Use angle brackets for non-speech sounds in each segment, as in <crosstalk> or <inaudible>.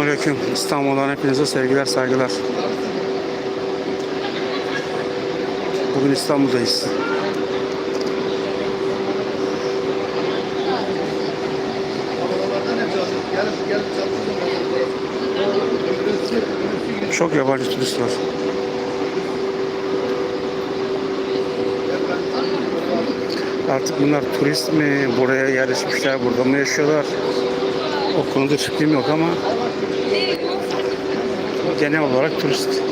Selamünaleyküm. İstanbul'dan hepinize sevgiler, saygılar. Bugün İstanbul'dayız. Çok yabancı turist var. Artık bunlar turist mi, buraya yerleşmişler, burada mı yaşıyorlar? O konuda fikrim yok ama genel olarak turist.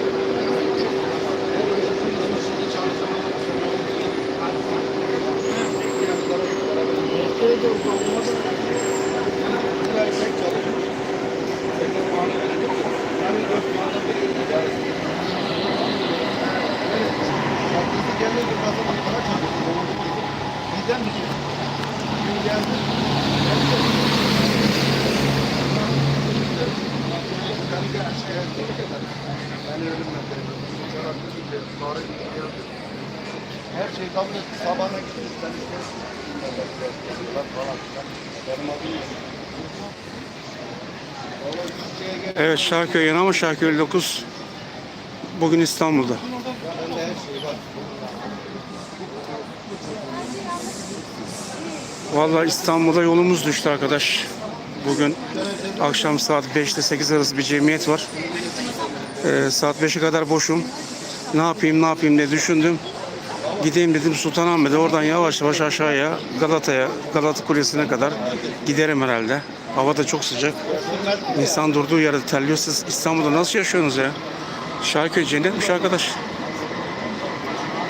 Her şeyi kabul etti. Sabahına Benim adım yok. Evet Şarköy yeni ama Şarköy 59 bugün İstanbul'da. Vallahi İstanbul'da yolumuz düştü arkadaş. Bugün akşam saat 5 ile 8 arası bir cemiyet var. Ee, saat 5'e kadar boşum. Ne yapayım ne yapayım diye düşündüm. Gideyim dedim Sultanahmet'e oradan yavaş yavaş aşağıya Galata'ya, Galata Kulesi'ne kadar giderim herhalde. Hava da çok sıcak. İnsan durduğu yerde terliyor. Siz İstanbul'da nasıl yaşıyorsunuz ya? Şarköy cennetmiş arkadaş.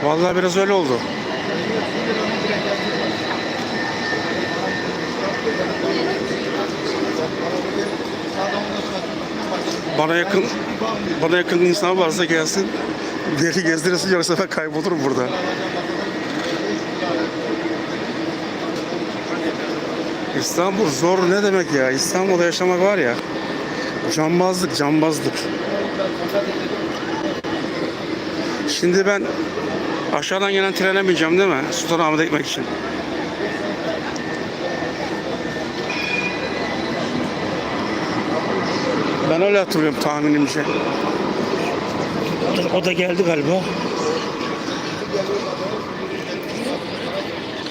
Vallahi biraz öyle oldu. Bana yakın bana yakın insan varsa gelsin. Beni gezdirirsin yoksa ben kaybolurum burada. İstanbul zor ne demek ya? İstanbul'da yaşamak var ya. Cambazlık, cambazlık. Şimdi ben aşağıdan gelen trene bineceğim değil mi? Sultanahmet'e gitmek için. Ben öyle hatırlıyorum tahminimce. O da geldi galiba.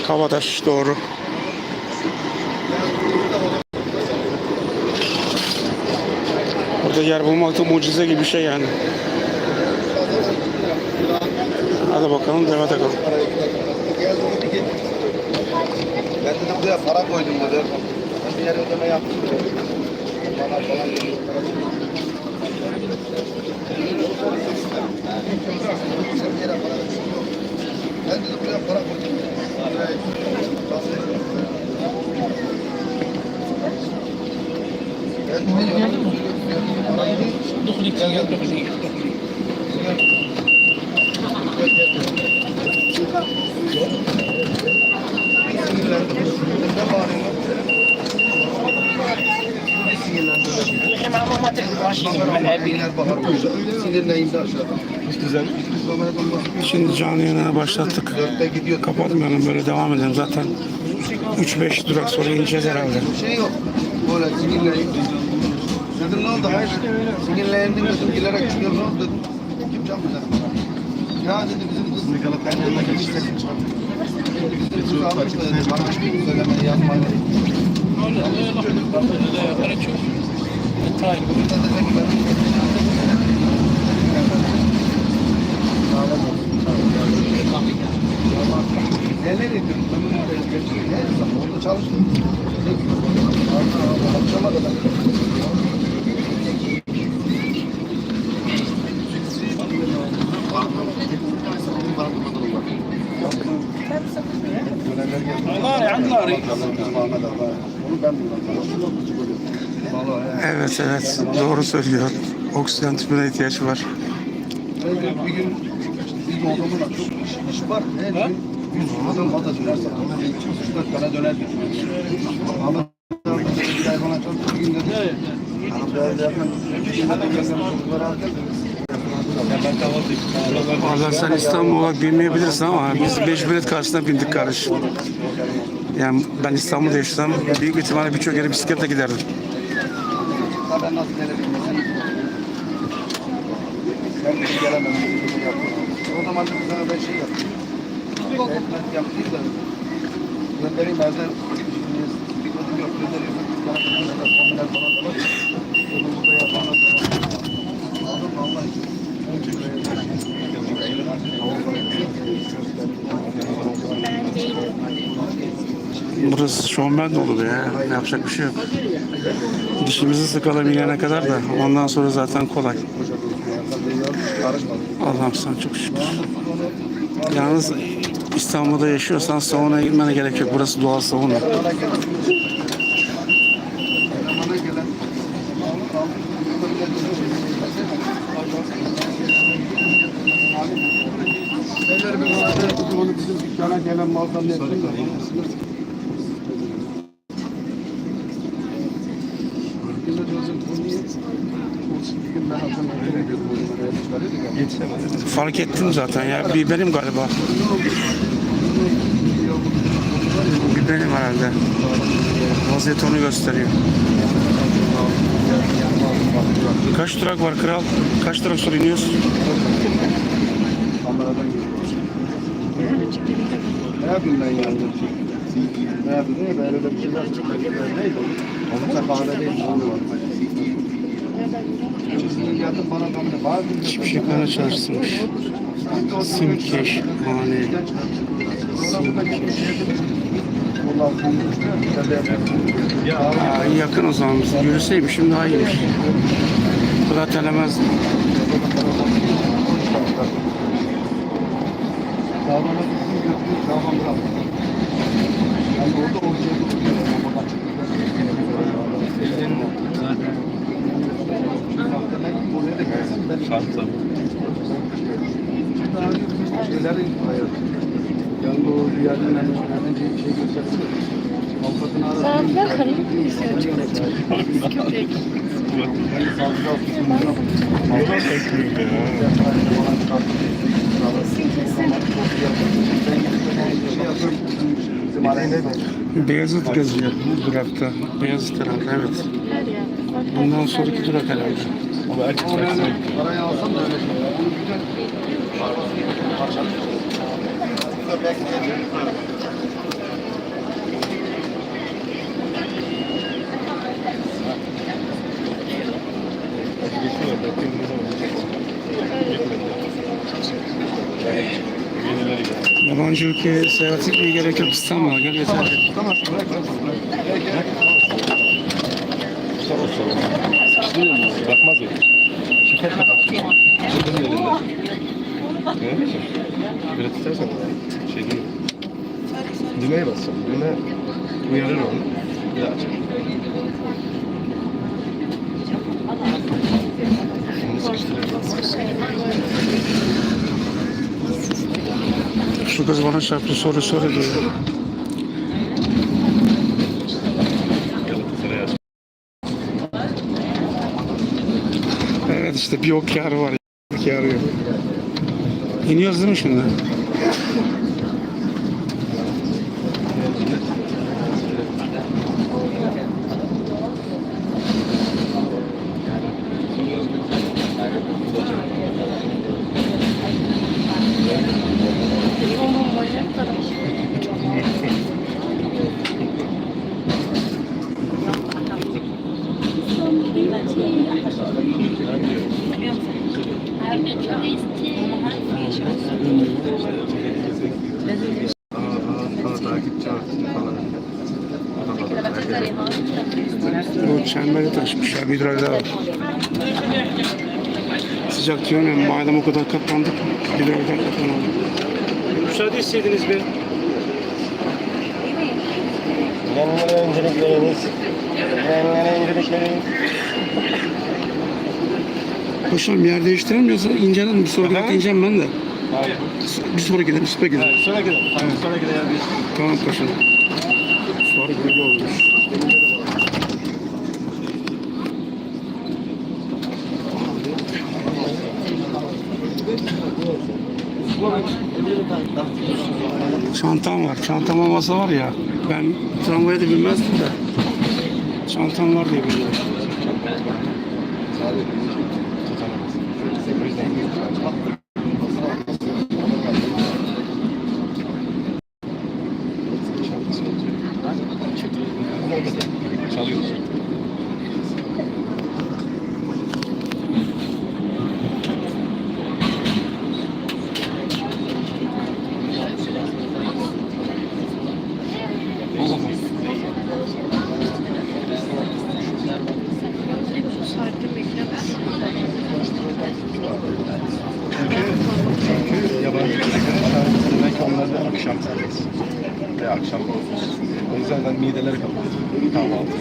Kavadaş doğru. Burada yer bulmak da mucize gibi bir şey yani. Hadi bakalım devam takalım. Ben dedim buraya para koydum dedi. Bir yere ödeme yaptım. Bana falan Sen bir yere para koydun. Ben dedim buraya para koydum. Ben biliyorum. Sinirleyindi aşağıda. Hiç güzel. Şimdi canlı yayına başlattık. Kapatmayalım böyle devam edelim zaten. 3-5 durak sonra ineceğiz herhalde. şey yok. Böyle sinirleyindi. Dedim ne oldu? Hayır. Dedim. Gülerek çıkıyor. Ne oldu. Kim can mı dedim. Ya dedi bizim kız. Ben de dedim işte. Bizim kız almış da dedi. Bana söylemeni yapmayın. Çocuk var. Burada dedi ki ben Neler ediyorum? Ben Evet evet doğru söylüyor. Oksijen tüpüne ihtiyaç var. Bir gün bir adamın çok iş, iş var. Her gün 100 adam fazla döner satıyor. 3-4 tane döner getiriyor. Ama bir ay bana çok bir gün dedi. Böyle yakın. Bir gün de geldim çocukları aldım. Valla sen İstanbul'a bilmeyebilirsin ama biz 5 bilet karşısına bindik kardeşim. Yani ben İstanbul'da yaşasam büyük ihtimalle birçok yere bisikletle giderdim. Ben nasıl gelebilirim? Bir gelemem. O zaman sana ben şey yapayım. Ekmek yapayım da. Göndereyim bazen. Bir kodum yok. Göndereyim. Sana bir tane kombiner falan da var. Onu burada yapanlar da? Allah için. Burası şovmen dolu be ya. Yapacak bir şey yok. Dişimizi sıkalım kadar da ondan sonra zaten kolay. Allah'ım sana çok şükür. Yalnız İstanbul'da yaşıyorsan saunaya gitmene gerek yok. Burası doğal gelen. Beyler bizim dükkana gelen maldan ne yapayım da. Fark ettim zaten ya. Bir benim galiba. Bir benim herhalde. Vaziyet onu gösteriyor. Kaç durak var kral? Kaç durak sonra iniyoruz? Ne yapayım ben yani? Ne yapayım? Böyle bir şeyler neydi? Onun da kahve değil. Onu var. Çiftçikhane çarşısıymış. Simkeş hane. Aa, yakın o zaman. Biz Yürüseymişim daha iyiymiş. Bu da telemez. Yani o rüyadan bir şey. Avukatını aradım. Saatler karayı izliyor çıkacak. Köpek. Kesin kesin. Beyazıt geziyor bu durakta. Beyazıt herhalde evet. Bundan sonraki durak herhalde. Parayı alsam da öyle şey. Onu güzel Burada bekleyeceğim. Yabancı ülkeye seyahat etmeye gerek yok. İstanbul'a gel yeter. Tamam, bırak, bırak, bırak. Bakmaz öyle. Şeker kapat. Çıkın elinde. Ne? Böyle tutarsan şey değil. Düğmeye basacağım. Düğme uyarır onu. Bir daha açar. Şimdi sıkıştırır. Şu kız bana çarptı soru soru işte bir ok kârı var. Kârı yok. İniyoruz değil mi şimdi? Onun bacakları. Bu çemberi taşmış ya. Bir durak daha var. Sıcak diyorum ya. Madem o kadar katlandık. Daha katlanalım. Müsaade isteydiniz bir. Yanlara öncelikleriniz. Yanlara öncelikleriniz. Koşalım yer değiştiremiyorsa incelerim. Bir sonraki dakika ineceğim ben de. Bir sonraki gidelim. Bir sonraki gidelim. Sonra gidelim. Sonra gidelim. Tamam koşalım. Sonra böyle olmuş. Çantam var. Çantam olmasa var ya ben tramvaya da binmezdim de. Çantam var diye biliyorum. Tutamaz. O yüzden Şarkısı olacak. Ama o da değil. Çalıyoruz. Bu saatte beklemez. Çünkü yabancı ülkelerin şarkıları belki onlarda akşam servis. Veya akşam O yüzden ben mideleri kapatıyor. Kahvaltı.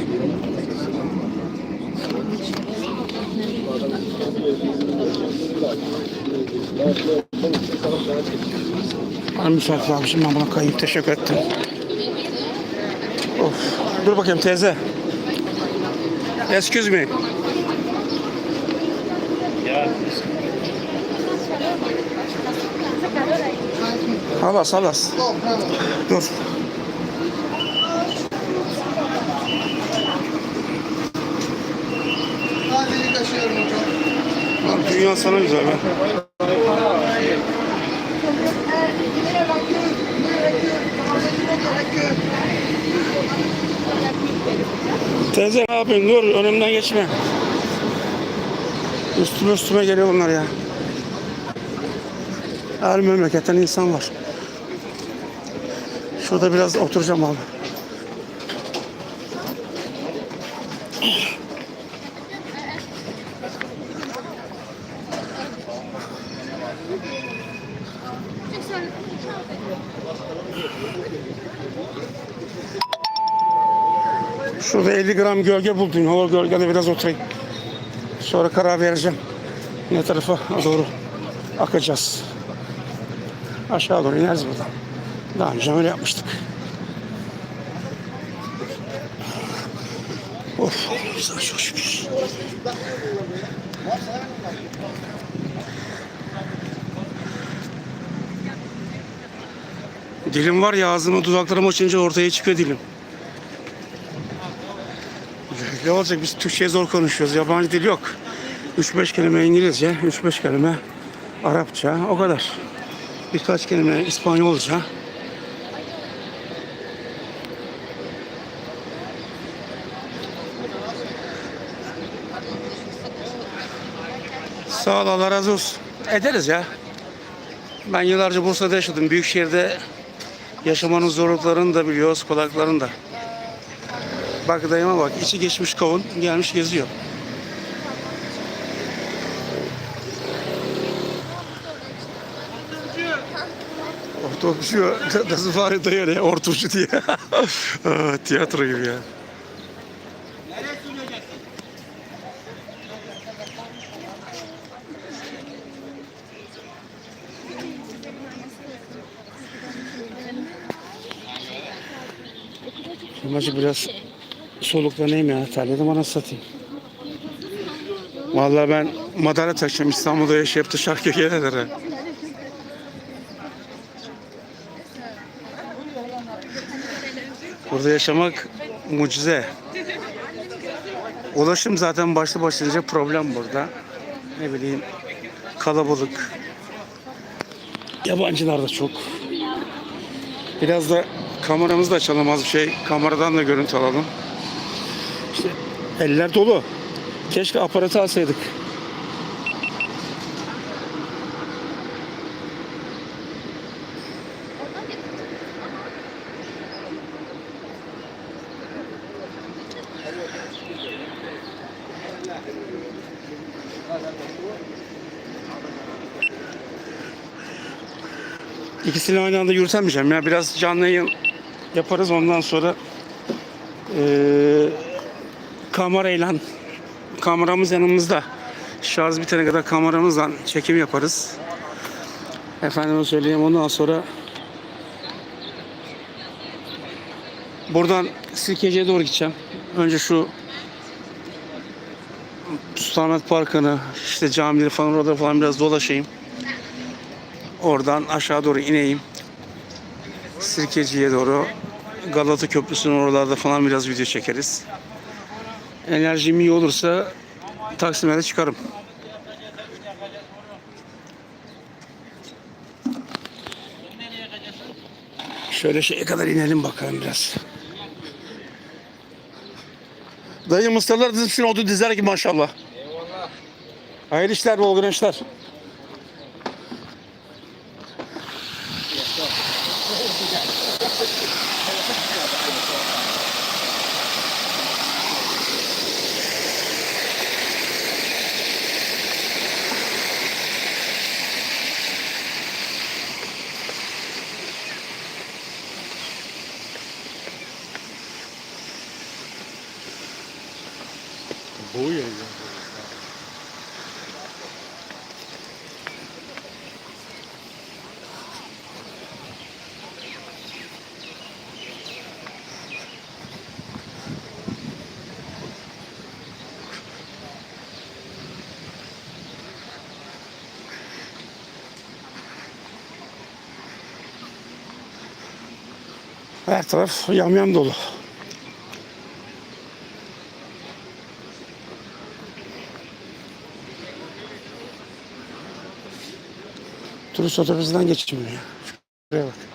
Bana müsaade abiciğim ben buna kayayım. Teşekkür ettim. Of. Dur bakayım teyze. Excuse me. Halas halas. Dur. Dünya sana güzel be. Teyze ne yapıyorsun? Dur önümden geçme. Üstüme üstüme geliyor bunlar ya. Her memleketten insan var. Şurada biraz oturacağım abi. 50 gram gölge buldum. O gölgede biraz oturayım. Sonra karar vereceğim. Ne tarafa doğru akacağız. Aşağı doğru ineriz buradan. Daha önce öyle yapmıştık. Of. Dilim var ya ağzımı dudaklarımı açınca ortaya çıkıyor dilim. Ne olacak biz Türkçe'ye zor konuşuyoruz. Yabancı dil yok. 3-5 kelime İngilizce, 3-5 kelime Arapça o kadar. Birkaç kelime İspanyolca. Sağ ol Allah razı olsun. Ederiz ya. Ben yıllarca Bursa'da yaşadım. Büyük şehirde yaşamanın zorluklarını da biliyoruz, kolaylıklarını da. Bak dayıma bak. içi geçmiş kavun gelmiş geziyor. Ortopçu. <laughs> Das war dayı ne? Ortopçu diye. <laughs> Aa, Tiyatro gibi ya. Amacı biraz soluklanayım ya. Terledim anasını satayım. Vallahi ben madara takacağım İstanbul'da yaşayıp da şarkı gelelere. Burada yaşamak mucize. Ulaşım zaten başlı başlıca problem burada. Ne bileyim kalabalık. Yabancılar da çok. Biraz da kameramızı da açalım az bir şey. Kameradan da görüntü alalım. İşte eller dolu. Keşke aparatı alsaydık. İkisini aynı anda yürütemeyeceğim ya. Biraz canlı yayın yaparız ondan sonra eee kamerayla kameramız yanımızda. Şarj bitene kadar kameramızla çekim yaparız. Efendime söyleyeyim ondan sonra buradan Sirkeci'ye doğru gideceğim. Önce şu Sultanahmet Parkı'nı, işte camileri falan orada falan biraz dolaşayım. Oradan aşağı doğru ineyim. Sirkeci'ye doğru Galata Köprüsü'nün oralarda falan biraz video çekeriz. Enerjim iyi olursa Taksim'e de çıkarım. Şöyle şeye kadar inelim bakalım biraz. Dayı mısırlar dizmişsin oldu dizer gibi maşallah. Hayırlı işler bol güneşler. Her taraf yamyam dolu. Turist otobüsünden geçmiyor ya. Şuraya bak.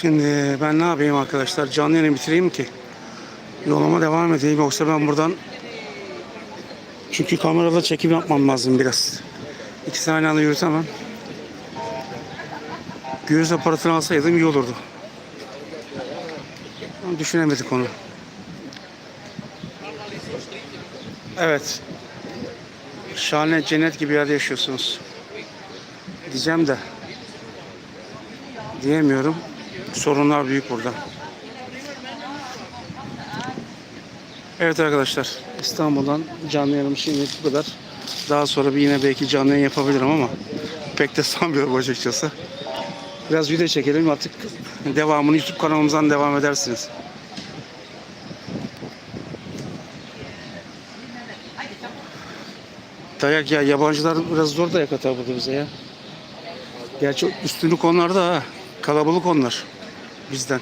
Şimdi ben ne yapayım arkadaşlar? Canlı yayını bitireyim ki yoluma devam edeyim. Yoksa ben buradan çünkü kamerada çekim yapmam lazım biraz. İki saniye anda yürütemem. Göğüs aparatını alsaydım iyi olurdu. Ama düşünemedik onu. Evet. Şahane cennet gibi yerde yaşıyorsunuz. Diyeceğim de diyemiyorum. Sorunlar büyük burada. Evet arkadaşlar İstanbul'dan canlı yayınım şimdi bu kadar. Daha sonra bir yine belki canlı yayın yapabilirim ama pek de <laughs> sanmıyorum açıkçası. Biraz video çekelim artık devamını YouTube kanalımızdan devam edersiniz. Dayak ya yabancılar biraz zor dayak atar burada bize ya. Gerçi üstünlük onlarda ha. Kalabalık onlar bizden.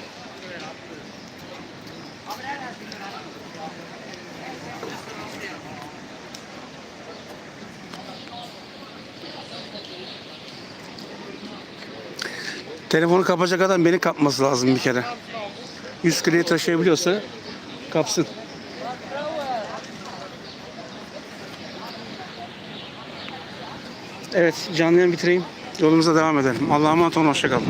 Telefonu kapacak adam beni kapması lazım bir kere. 100 kiloyu taşıyabiliyorsa kapsın. Evet canlı bitireyim. Yolumuza devam edelim. Allah'a emanet olun. Hoşçakalın.